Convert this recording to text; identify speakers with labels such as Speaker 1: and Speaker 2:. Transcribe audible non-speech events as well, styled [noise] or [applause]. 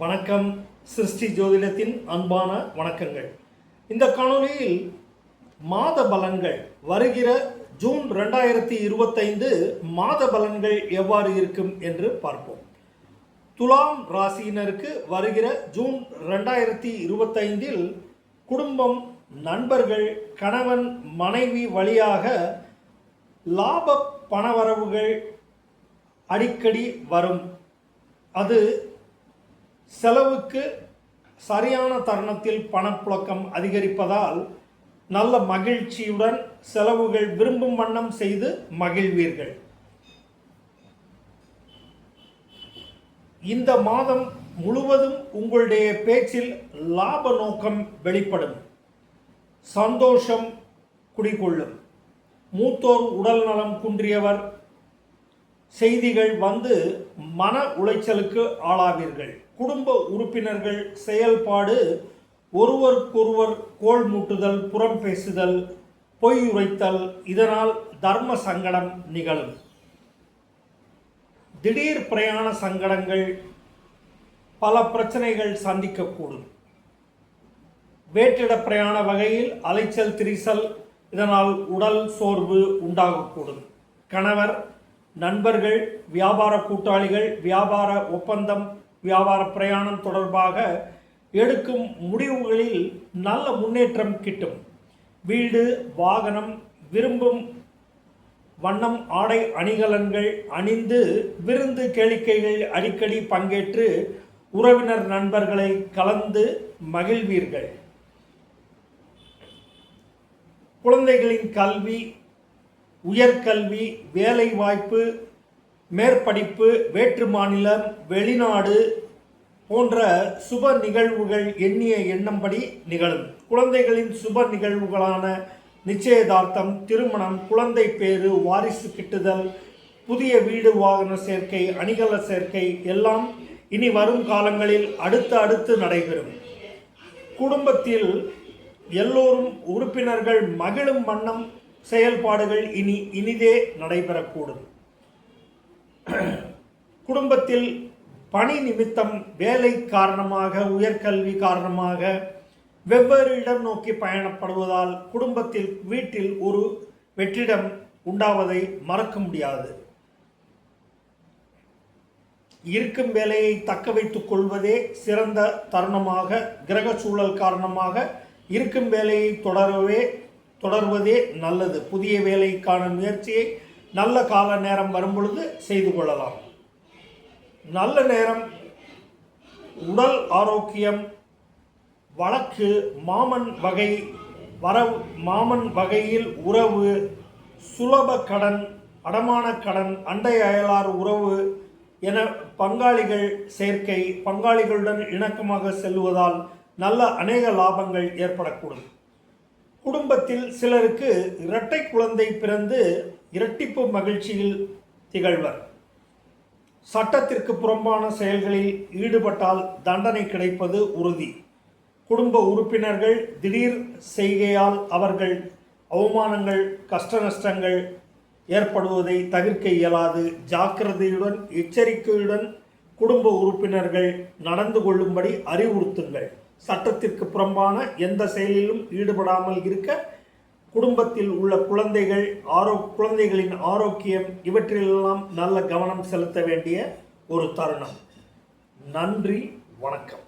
Speaker 1: வணக்கம். சிருஷ்டி ஜோதிடத்தின் அன்பான வணக்கங்கள். இந்த காணொலியில் மாத பலன்கள் வருகிற ஜூன் ரெண்டாயிரத்தி இருபத்தைந்து மாத பலன்கள் எவ்வாறு இருக்கும் என்று பார்ப்போம். துலாம் ராசியினருக்கு வருகிற ஜூன் ரெண்டாயிரத்தி இருபத்தைந்தில் குடும்பம் நண்பர்கள் கணவன் மனைவி வழியாக லாப பணவரவுகள் அடிக்கடி வரும். அது செலவுக்கு சரியான தருணத்தில் பணப்புழக்கம் அதிகரிப்பதால் நல்ல மகிழ்ச்சியுடன் செலவுகள் விரும்பும் வண்ணம் செய்து மகிழ்வீர்கள். இந்த மாதம் முழுவதும் உங்களுடைய பேச்சில் லாப நோக்கம் வெளிப்படும். சந்தோஷம் குடிகொள்ளும். மூத்தோர் உடல் நலம் குன்றியவர். செய்திகள் வந்து மன உளைச்சலுக்கு ஆளாவீர்கள். குடும்ப உறுப்பினர்கள் செயல்பாடு ஒருவருக்கொருவர் கோள் மூட்டுதல் புறம் பேசுதல் பொய் உரைத்தல் இதனால் தர்ம சங்கடம் நிகழும். திடீர் பிரயாண சங்கடங்கள் பல பிரச்சனைகள் சந்திக்கக்கூடும். வேற்றிட பிரயாண வகையில் அலைச்சல் திரிசல் இதனால் உடல் சோர்வு உண்டாகக்கூடும். கணவர் நண்பர்கள் வியாபார கூட்டாளிகள் வியாபார ஒப்பந்தம் வியாபார பிரயாணம் தொடர்பாக எடுக்கும் முடிவுகளில் நல்ல முன்னேற்றம் கிட்டும். வீடு வாகனம் விரும்பும் வண்ணம் ஆடை அணிகலன்கள் அணிந்து விருந்து கேளிக்கைகள் அடிக்கடி பங்கேற்று உறவினர் நண்பர்களை கலந்து மகிழ்வீர்கள். குழந்தைகளின் கல்வி உயர்கல்வி வேலை வாய்ப்பு மேற்படிப்பு வேற்று மாநிலம் வெளிநாடு போன்ற சுப நிகழ்வுகள் எண்ணிய எண்ணம்படி நிகழும். குழந்தைகளின் சுப நிகழ்வுகளான நிச்சயதார்த்தம் திருமணம் குழந்தை பேறு வாரிசு கிட்டுதல் புதிய வீடு வாகன சேர்க்கை அணிகல சேர்க்கை எல்லாம் இனி வரும் காலங்களில் அடுத்து அடுத்து நடைபெறும். குடும்பத்தில் எல்லோரும் உறுப்பினர்கள் மகிழும் வண்ணம் செயல்பாடுகள் இனி இனிதே நடைபெறக்கூடும். [clears throat] குடும்பத்தில் பணி நிமித்தம் வேலை காரணமாக உயர்கல்வி காரணமாக வெவ்வேறு இடம் நோக்கி பயணப்படுவதால் குடும்பத்தில் வீட்டில் ஒரு வெற்றிடம் உண்டாவதை மறக்க முடியாது. இருக்கும் வேலையை தக்க வைத்துக் கொள்வதே சிறந்த தருணமாக கிரக சூழல் காரணமாக இருக்கும் வேலையை தொடரவே தொடர்வதே நல்லது. புதிய வேலைக்கான முயற்சியை நல்ல கால நேரம் வரும் பொழுது செய்து கொள்ளலாம். நல்ல நேரம் உடல் ஆரோக்கியம் வழக்கு மாமன் வகை வரவு மாமன் வகையில் உறவு சுலப கடன் அடமான கடன் அண்டை அயலார் உறவு என பங்காளிகள் சேர்க்கை பங்காளிகளுடன் இணக்கமாக செல்வதால் நல்ல அநேக லாபங்கள் ஏற்படக்கூடும். குடும்பத்தில் சிலருக்கு இரட்டை குழந்தை பிறந்து இரட்டிப்பு மகிழ்ச்சியில் திகழ்வர். சட்டத்திற்கு புறம்பான செயல்களில் ஈடுபட்டால் தண்டனை கிடைப்பது உறுதி. குடும்ப உறுப்பினர்கள் திடீர் செய்கையால் அவர்கள் அவமானங்கள் கஷ்ட நஷ்டங்கள் ஏற்படுவதை தவிர்க்க இயலாது. ஜாக்கிரதையுடன் எச்சரிக்கையுடன் குடும்ப உறுப்பினர்கள் நடந்து கொள்ளும்படி அறிவுறுத்துங்கள். சட்டத்திற்கு புறம்பான எந்த செயலிலும் ஈடுபடாமல் இருக்க குடும்பத்தில் உள்ள குழந்தைகள் ஆரோ குழந்தைகளின் ஆரோக்கியம் இவற்றிலெல்லாம் நல்ல கவனம் செலுத்த வேண்டிய ஒரு தருணம். நன்றி வணக்கம்.